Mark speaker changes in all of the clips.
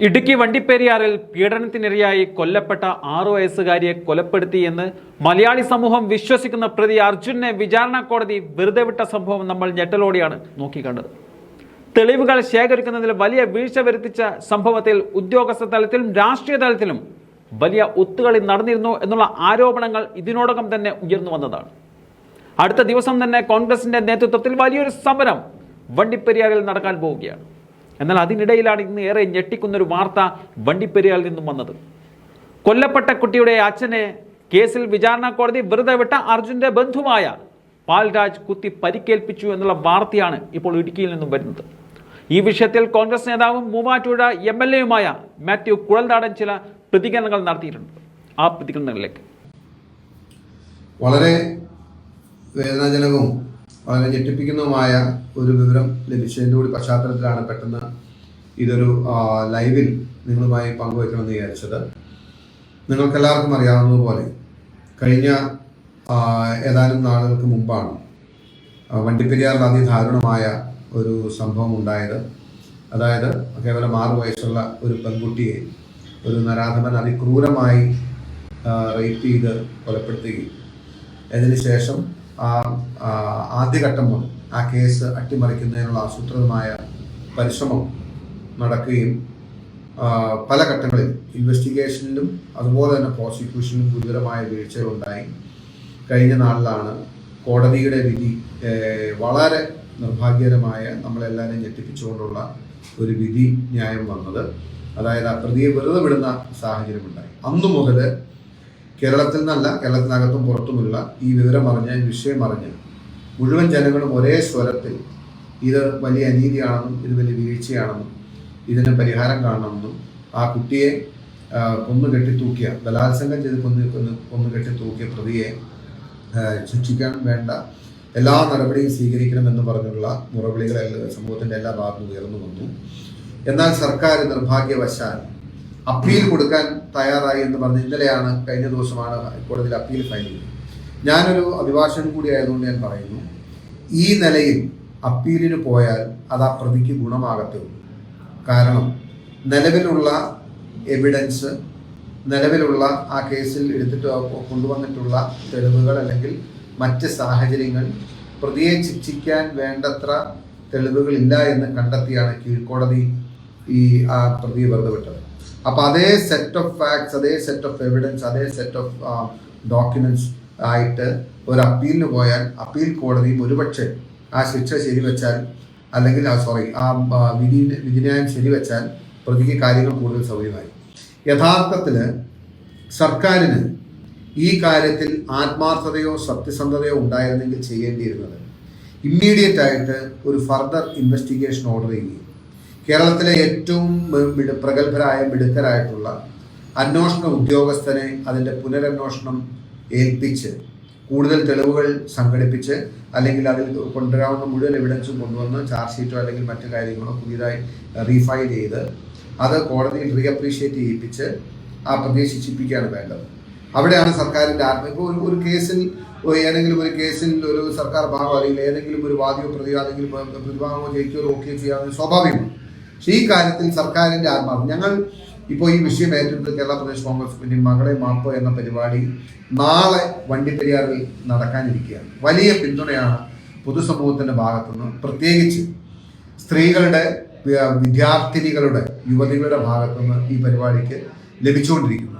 Speaker 1: ഇടുക്കി വണ്ടിപ്പെരിയാറിൽ പീഡനത്തിനിരയായി കൊല്ലപ്പെട്ട ആറു വയസ്സുകാരിയെ കൊലപ്പെടുത്തിയെന്ന് മലയാളി സമൂഹം വിശ്വസിക്കുന്ന പ്രതി അർജുനെ വിചാരണ കോടതി വെറുതെ വിട്ട സംഭവം നമ്മൾ ഞെട്ടലോടെയാണ് നോക്കിക്കണ്ടത്. തെളിവുകൾ ശേഖരിക്കുന്നതിൽ വലിയ വീഴ്ച വരുത്തിച്ച സംഭവത്തിൽ ഉദ്യോഗസ്ഥ തലത്തിലും രാഷ്ട്രീയ തലത്തിലും വലിയ ഒത്തുകളി നടന്നിരുന്നു എന്നുള്ള ആരോപണങ്ങൾ ഇതിനോടകം തന്നെ ഉയർന്നു വന്നതാണ്. അടുത്ത ദിവസം തന്നെ കോൺഗ്രസിന്റെ നേതൃത്വത്തിൽ വലിയൊരു സമരം വണ്ടിപ്പെരിയാറിൽ നടക്കാൻ പോവുകയാണ്. എന്നാൽ അതിനിടയിലാണ് ഇന്ന് ഏറെ ഞെട്ടിക്കുന്ന ഒരു വാർത്ത വണ്ടിപ്പെരിയാൽ നിന്നും വന്നത്. കൊല്ലപ്പെട്ട കുട്ടിയുടെ അച്ഛനെ കേസിൽ വിചാരണ കോടതി വെറുതെ വിട്ട അർജുന്റെ ബന്ധുവായ പാൽരാജ് കുത്തി പരിക്കേൽപ്പിച്ചു എന്നുള്ള വാർത്തയാണ് ഇപ്പോൾ ഇടുക്കിയിൽ നിന്നും വരുന്നത്. ഈ വിഷയത്തിൽ കോൺഗ്രസ് നേതാവും മൂവാറ്റുപുഴ എം എൽ എയുമായ മാത്യു കുഴൽനാടൻ ചില പ്രതികരണങ്ങൾ നടത്തിയിട്ടുണ്ട്. ആ പ്രതികരണങ്ങളിലേക്ക്.
Speaker 2: വളരെ വേദനാജനകവും വളരെ ഞെട്ടിപ്പിക്കുന്നതുമായ ഒരു വിവരം ലഭിച്ചതിന്റെ കൂടി പശ്ചാത്തലത്തിലാണ് പെട്ടെന്ന് ഇതൊരു ലൈവിൽ നിങ്ങളുമായി പങ്കുവയ്ക്കണമെന്ന് വിചാരിച്ചത്. നിങ്ങൾക്കെല്ലാവർക്കും അറിയാവുന്നതുപോലെ കഴിഞ്ഞ ഏതാനും നാളുകൾക്ക് മുമ്പാണ് വണ്ടിപ്പെരിയാറിൽ അതിദാരുണമായ ഒരു സംഭവം ഉണ്ടായത്. അതായത് കേവലം ആറു വയസ്സുള്ള ഒരു പെൺകുട്ടിയെ ഒരു നരാധമൻ അതിക്രൂരമായി റേപ്പ് ചെയ്ത് കൊലപ്പെടുത്തുകയും അതിനുശേഷം ആ ആദ്യഘട്ടം മുതൽ ആ കേസ് അട്ടിമറിക്കുന്നതിനുള്ള ആസൂത്രിതമായ പരിശ്രമം നടക്കുകയും പല ഘട്ടങ്ങളിൽ ഇൻവെസ്റ്റിഗേഷനിലും അതുപോലെ തന്നെ പ്രോസിക്യൂഷനിലും ഗുരുതരമായ വീഴ്ചകളുണ്ടായി. കഴിഞ്ഞ നാളിലാണ് കോടതിയുടെ വിധി വളരെ നിർഭാഗ്യകരമായ നമ്മളെല്ലാവരെയും ഞെട്ടിപ്പിച്ചുകൊണ്ടുള്ള ഒരു വിധി ന്യായം വന്നത്. അതായത് ആ പ്രതിയെ വെറുതെ വിടുന്ന സാഹചര്യമുണ്ടായി. അന്നു മുതൽ കേരളത്തിൽ നിന്നല്ല കേരളത്തിനകത്തും പുറത്തുമുള്ള ഈ വിവരം അറിഞ്ഞ വിഷയം അറിഞ്ഞ് മുഴുവൻ ജനങ്ങളും ഒരേ സ്വരത്തിൽ ഇത് വലിയ അനീതിയാണെന്നും ഇത് വലിയ വീഴ്ചയാണെന്നും ഇതിന് പരിഹാരം കാണണമെന്നും ആ കുട്ടിയെ കൊന്നു കെട്ടിത്തൂക്കിയ ബലാത്സംഗം ചെയ്ത് കൊന്നു കൊന്നു കൊന്നു കെട്ടിത്തൂക്കിയ പ്രതിയെ ശിക്ഷിക്കാൻ വേണ്ട എല്ലാ നടപടിയും സ്വീകരിക്കണമെന്ന് പറഞ്ഞുള്ള മുറവിളികൾ സമൂഹത്തിന്റെ എല്ലാ ഭാഗത്തും ഉയർന്നു വന്നു. എന്നാൽ സർക്കാർ നിർഭാഗ്യവശാൽ അപ്പീൽ കൊടുക്കാൻ തയ്യാറായി എന്ന് പറഞ്ഞ് ഇന്നലെയാണ് കഴിഞ്ഞ ദിവസമാണ് ഹൈക്കോടതിയിൽ അപ്പീൽ ഫയൽ ചെയ്തത്. ഞാനൊരു അഭിഭാഷകൻ കൂടി ആയതുകൊണ്ട് ഞാൻ പറയുന്നു ഈ നിലയിൽ അപ്പീലിന് പോയാൽ അത് ആ പ്രതിക്ക് ഗുണമാകത്തുള്ളൂ. കാരണം നിലവിലുള്ള എവിഡൻസ് നിലവിലുള്ള ആ കേസിൽ എടുത്തിട്ട് കൊണ്ടുവന്നിട്ടുള്ള തെളിവുകൾ അല്ലെങ്കിൽ മറ്റ് സാഹചര്യങ്ങൾ പ്രതിയെ ശിക്ഷിക്കാൻ വേണ്ടത്ര തെളിവുകളില്ല എന്ന് കണ്ടെത്തിയാണ് കീഴ്ക്കോടതി ഈ ആ പ്രതിയെ വെറുതെ വിട്ടത്. അപ്പൊ അതേ സെറ്റ് ഓഫ് ഫാക്ട്സ് അതേ സെറ്റ് ഓഫ് എവിഡൻസ് അതേ സെറ്റ് ഓഫ് ഡോക്യുമെന്റ്സ് ആയിട്ട് ഒരു അപ്പീലിന് പോയാൽ അപ്പീൽ കോടതിയും ഒരുപക്ഷെ ആ ശിക്ഷ ശരിവെച്ചാൽ അല്ലെങ്കിൽ സോറി ആ, വിധി വിധിന്യായം ശരിവെച്ചാൽ പ്രതിക്ക് കാര്യങ്ങൾ കൂടുതൽ സൗകര്യമായി. യഥാർത്ഥത്തിൽ സർക്കാരിന് ഈ കാര്യത്തിൽ ആത്മാർത്ഥതയോ സത്യസന്ധതയോ ഉണ്ടായിരുന്നെങ്കിൽ ചെയ്യേണ്ടിയിരുന്നത് ഇമ്മീഡിയറ്റ് ആയിട്ട് ഒരു ഫർദർ ഇൻവെസ്റ്റിഗേഷൻ ഓർഡർ ചെയ്യുകയും കേരളത്തിലെ ഏറ്റവും പ്രഗത്ഭരായ മിടുക്കരായിട്ടുള്ള അന്വേഷണ ഉദ്യോഗസ്ഥനെ അതിന്റെ പുനരന്വേഷണം ഏൽപ്പിച്ച് കൂടുതൽ തെളിവുകൾ സംഘടിപ്പിച്ച് അല്ലെങ്കിൽ അതിൽ കൊണ്ടുവരാവുന്ന മുഴുവൻ എവിഡൻസും കൊണ്ടുവന്ന് ചാർജ് ഷീറ്റോ അല്ലെങ്കിൽ മറ്റു കാര്യങ്ങളോ പുതിയതായി റീഫൈൽ ചെയ്ത് അത് കോടതിയിൽ റീ അപ്രീഷിയേറ്റ് ചെയ്യിപ്പിച്ച് ആ പ്രതിയെ ശിക്ഷിപ്പിക്കുകയാണ് വേണ്ടത്. അവിടെയാണ് സർക്കാരിന്റെ ആത്മ ഇപ്പോൾ ഒരു ഒരു കേസിൽ ഏതെങ്കിലും ഒരു കേസിൽ ഒരു സർക്കാർ ഭാഗം അല്ലെങ്കിൽ ഏതെങ്കിലും ഒരു വാദിയോ പ്രതിയോ അല്ലെങ്കിൽ പ്രതിഭാഗമോ ജയിക്കുകയോ നോക്കുകയോ ചെയ്യാവുന്നത് സ്വാഭാവികമാണ്. പക്ഷേ ഈ കാര്യത്തിൽ സർക്കാരിന്റെ ആത്മാവ്. ഞങ്ങൾ ഇപ്പോൾ ഈ വിഷയം ഏറ്റെടുത്ത് കേരള പ്രദേശ് കോൺഗ്രസ് കമ്മിറ്റി മകളെ മാപ്പ് എന്ന പരിപാടി നാളെ വണ്ടിപ്പെരിയാറിൽ നടക്കാനിരിക്കുകയാണ്. വലിയ പിന്തുണയാണ് പൊതുസമൂഹത്തിന്റെ ഭാഗത്തുനിന്ന്. പ്രത്യേകിച്ച് സ്ത്രീകളുടെ വിദ്യാർത്ഥിനികളുടെ യുവതികളുടെ ഭാഗത്തുനിന്ന് ഈ പരിപാടിക്ക് ലഭിച്ചുകൊണ്ടിരിക്കുന്നു.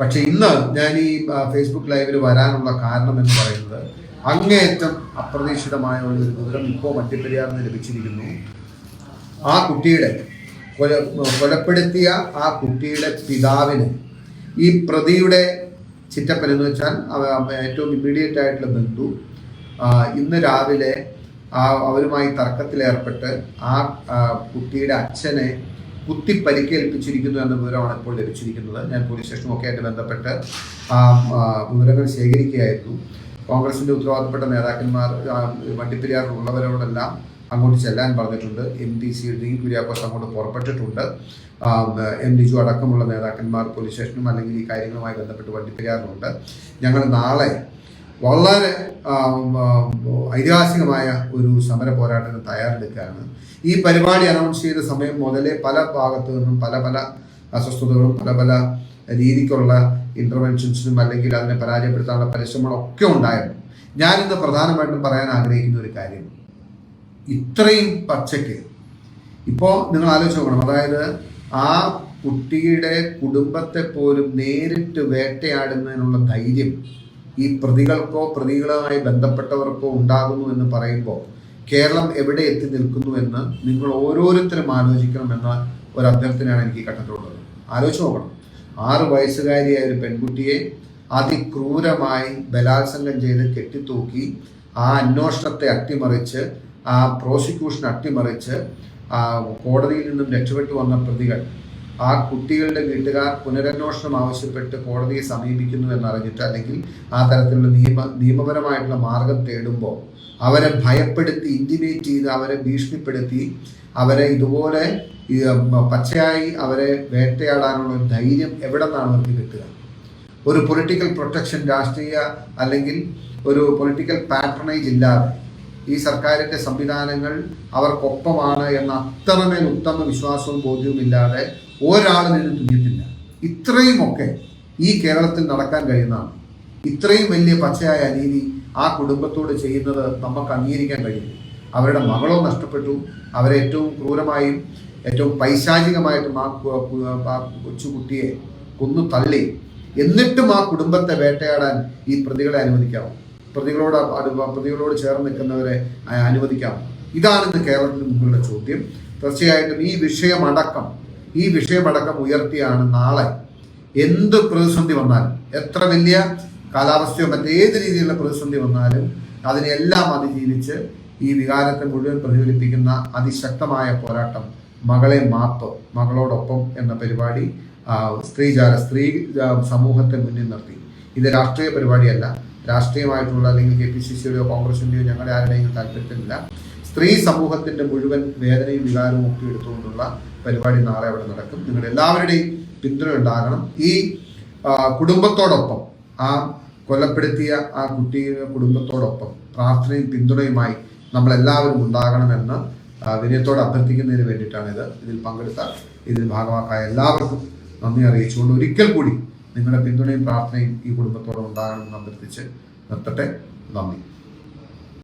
Speaker 2: പക്ഷേ ഇന്ന് ഞാൻ ഈ ഫേസ്ബുക്ക് ലൈവിൽ വരാനുള്ള കാരണം എന്ന് പറയുന്നത് അങ്ങേയറ്റം അപ്രതീക്ഷിതമായ ഒരു വിവരം ഇപ്പോൾ വണ്ടിപ്പെരിയാറിൽ നിന്ന് ലഭിച്ചിരിക്കുന്നു. ആ കുട്ടിയുടെ കൊല കൊലപ്പെടുത്തിയ ആ കുട്ടിയുടെ പിതാവിന് ഈ പ്രതിയുടെ ചിറ്റപ്പൻ എന്ന് വെച്ചാൽ ഏറ്റവും ഇമ്മീഡിയറ്റ് ആയിട്ടുള്ള ബന്ധു ഇന്ന് രാവിലെ ആ അവരുമായി തർക്കത്തിലേർപ്പെട്ട് ആ കുട്ടിയുടെ അച്ഛനെ കുത്തി പരിക്കേൽപ്പിച്ചിരിക്കുന്നു എന്ന വിവരമാണ് ഇപ്പോൾ ലഭിച്ചിരിക്കുന്നത്. ഞാൻ പോലീസ് സ്റ്റേഷനും ഒക്കെ ആയിട്ട് ബന്ധപ്പെട്ട് ആ വിവരങ്ങൾ ശേഖരിക്കുകയായിരുന്നു. കോൺഗ്രസിന്റെ ഉത്തരവാദിത്തപ്പെട്ട നേതാക്കന്മാർ വണ്ടിപ്പെരിയാറിലുള്ളവരോടെല്ലാം അങ്ങോട്ട് ചെല്ലാൻ പറഞ്ഞിട്ടുണ്ട്. M D C D Kuriakose അങ്ങോട്ട് പുറപ്പെട്ടിട്ടുണ്ട്. എം ലിജു അടക്കമുള്ള നേതാക്കന്മാർ പോലീസ് സ്റ്റേഷനും അല്ലെങ്കിൽ ഈ കാര്യങ്ങളുമായി ബന്ധപ്പെട്ട് വണ്ടിപ്പെരിയാറിലുണ്ട്. ഞങ്ങൾ നാളെ വളരെ ഐതിഹാസികമായ ഒരു സമര പോരാട്ടത്തിന് തയ്യാറെടുക്കുകയാണ്. ഈ പരിപാടി അനൗൺസ് ചെയ്ത സമയം മുതലേ പല ഭാഗത്തു നിന്നും പല പല അസ്വസ്ഥതകളും പല പല രീതിക്കുള്ള ഇന്റർവെൻഷൻസിനും അല്ലെങ്കിൽ അതിനെ പരാജയപ്പെടുത്താനുള്ള പരിശ്രമങ്ങളൊക്കെ ഉണ്ടായിരുന്നു. ഞാനിന്ന് പ്രധാനമായിട്ടും പറയാൻ ആഗ്രഹിക്കുന്ന ഒരു കാര്യം ഇത്രയും പച്ചയ്ക്ക്. ഇപ്പോൾ നിങ്ങൾ ആലോചിച്ച് നോക്കണം. അതായത് ആ കുട്ടിയുടെ കുടുംബത്തെ പോലും നേരിട്ട് വേട്ടയാടുന്നതിനുള്ള ധൈര്യം ഈ പ്രതികൾക്കോ പ്രതികളുമായി ബന്ധപ്പെട്ടവർക്കോ ഉണ്ടാകുന്നു എന്ന് പറയുമ്പോൾ കേരളം എവിടെ എത്തി നിൽക്കുന്നു എന്ന് നിങ്ങൾ ഓരോരുത്തരും ആലോചിക്കണം എന്ന ഒരു അഭ്യർത്ഥനയാണ് എനിക്ക് കണ്ടിട്ടുള്ളത് ആലോചിച്ച് നോക്കണം. ആറ് വയസ്സുകാരിയായ ഒരു പെൺകുട്ടിയെ അതിക്രൂരമായി ബലാത്സംഗം ചെയ്ത് കെട്ടിത്തൂക്കി ആ അന്വേഷണത്തെ അട്ടിമറിച്ച് ആ പ്രോസിക്യൂഷൻ അട്ടിമറിച്ച് ആ കോടതിയിൽ നിന്നും രക്ഷപ്പെട്ടു വന്ന പ്രതികൾ ആ കുട്ടികളുടെ വീട്ടുകാർ പുനരന്വേഷണം ആവശ്യപ്പെട്ട് കോടതിയെ സമീപിക്കുന്നു എന്നറിഞ്ഞിട്ട് അല്ലെങ്കിൽ ആ തരത്തിലുള്ള നിയമ നിയമപരമായിട്ടുള്ള മാർഗം തേടുമ്പോൾ അവരെ ഭയപ്പെടുത്തി ഇന്റിമേറ്റ് ചെയ്ത് അവരെ ഭീഷണിപ്പെടുത്തി അവരെ ഇതുപോലെ പച്ചയായി അവരെ വേട്ടയാടാനുള്ള ധൈര്യം എവിടെ നിന്നാണ് അവർക്ക് കിട്ടുക? ഒരു പൊളിറ്റിക്കൽ പ്രൊട്ടക്ഷൻ രാഷ്ട്രീയ അല്ലെങ്കിൽ ഒരു പൊളിറ്റിക്കൽ പാട്രണേജ് ഇല്ലാതെ ഈ സർക്കാരിന്റെ സംവിധാനങ്ങൾ അവർക്കൊപ്പമാണ് എന്ന അത്രമേൽ ഉത്തമ വിശ്വാസവും ബോധ്യവും ഇല്ലാതെ ഒരാളും ഇതിന് തുനിയത്തില്ല ഇത്രയുമൊക്കെ ഈ കേരളത്തിൽ നടക്കാൻ കഴിയുന്നതാണ്. ഇത്രയും വലിയ പച്ചയായ അനീതി ആ കുടുംബത്തോട് ചെയ്യുന്നത് നമുക്ക് അംഗീകരിക്കാൻ കഴിയും. അവരുടെ മകളോ നഷ്ടപ്പെട്ടു. അവരെ ഏറ്റവും ക്രൂരമായും ഏറ്റവും പൈശാചികമായിട്ടും ആ കൊച്ചുകുട്ടിയെ കൊന്നു തള്ളി. എന്നിട്ടും ആ കുടുംബത്തെ വേട്ടയാടാൻ ഈ പ്രതികളെ അനുവദിക്കാമോ പ്രതികളോട് പ്രതികളോട് ചേർന്ന് നിൽക്കുന്നവരെ അനുവദിക്കാം. ഇതാണിന്ന് കേരളത്തിന് മുമ്പിലുള്ള ചോദ്യം. തീർച്ചയായിട്ടും ഈ വിഷയമടക്കം ഈ വിഷയമടക്കം ഉയർത്തിയാണ് നാളെ. എന്ത് പ്രതിസന്ധി വന്നാലും എത്ര വലിയ കാലാവസ്ഥയോ മറ്റേത് രീതിയിലുള്ള പ്രതിസന്ധി വന്നാലും അതിനെല്ലാം അതിജീവിച്ച് ഈ വികാരത്തെ മുഴുവൻ പ്രതിഫലിപ്പിക്കുന്ന അതിശക്തമായ പോരാട്ടം മകളെ മാപ്പ് മകളോടൊപ്പം എന്ന പരിപാടി സ്ത്രീജാല സ്ത്രീ സമൂഹത്തെ മുന്നിൽ നിർത്തി. ഇത് രാഷ്ട്രീയ പരിപാടിയല്ല രാഷ്ട്രീയമായിട്ടുള്ള അല്ലെങ്കിൽ കെ പി സി സിയുടെയോ കോൺഗ്രസിന്റെയോ ഞങ്ങളുടെ ആരുടെയും താല്പര്യത്തിലില്ല. സ്ത്രീ സമൂഹത്തിന്റെ മുഴുവൻ വേദനയും വികാരവും ഒക്കെ എടുത്തുകൊണ്ടുള്ള പരിപാടി നാളെ അവിടെ നടക്കും. നിങ്ങൾ എല്ലാവരുടെയും പിന്തുണ ഉണ്ടാകണം. ഈ കുടുംബത്തോടൊപ്പം ആ കൊലപ്പെടുത്തിയ ആ കുട്ടിയുടെ കുടുംബത്തോടൊപ്പം പ്രാർത്ഥനയും പിന്തുണയുമായി നമ്മളെല്ലാവരും ഉണ്ടാകണമെന്ന് വിനയത്തോട് അഭ്യർത്ഥിക്കുന്നതിന് വേണ്ടിയിട്ടാണ് ഇത്. ഇതിൽ പങ്കെടുത്ത ഇതിൽ ഭാഗമാക്കായ എല്ലാവർക്കും നന്ദി അറിയിച്ചുകൊണ്ട് ഒരിക്കൽ കൂടി നിങ്ങളുടെ പിന്തുണയും പ്രാർത്ഥനയും ഈ കുടുംബത്തോടെ ഉണ്ടാകണമെന്ന് അഭ്യർത്ഥിച്ച് നിർത്തട്ടെ. നന്ദി.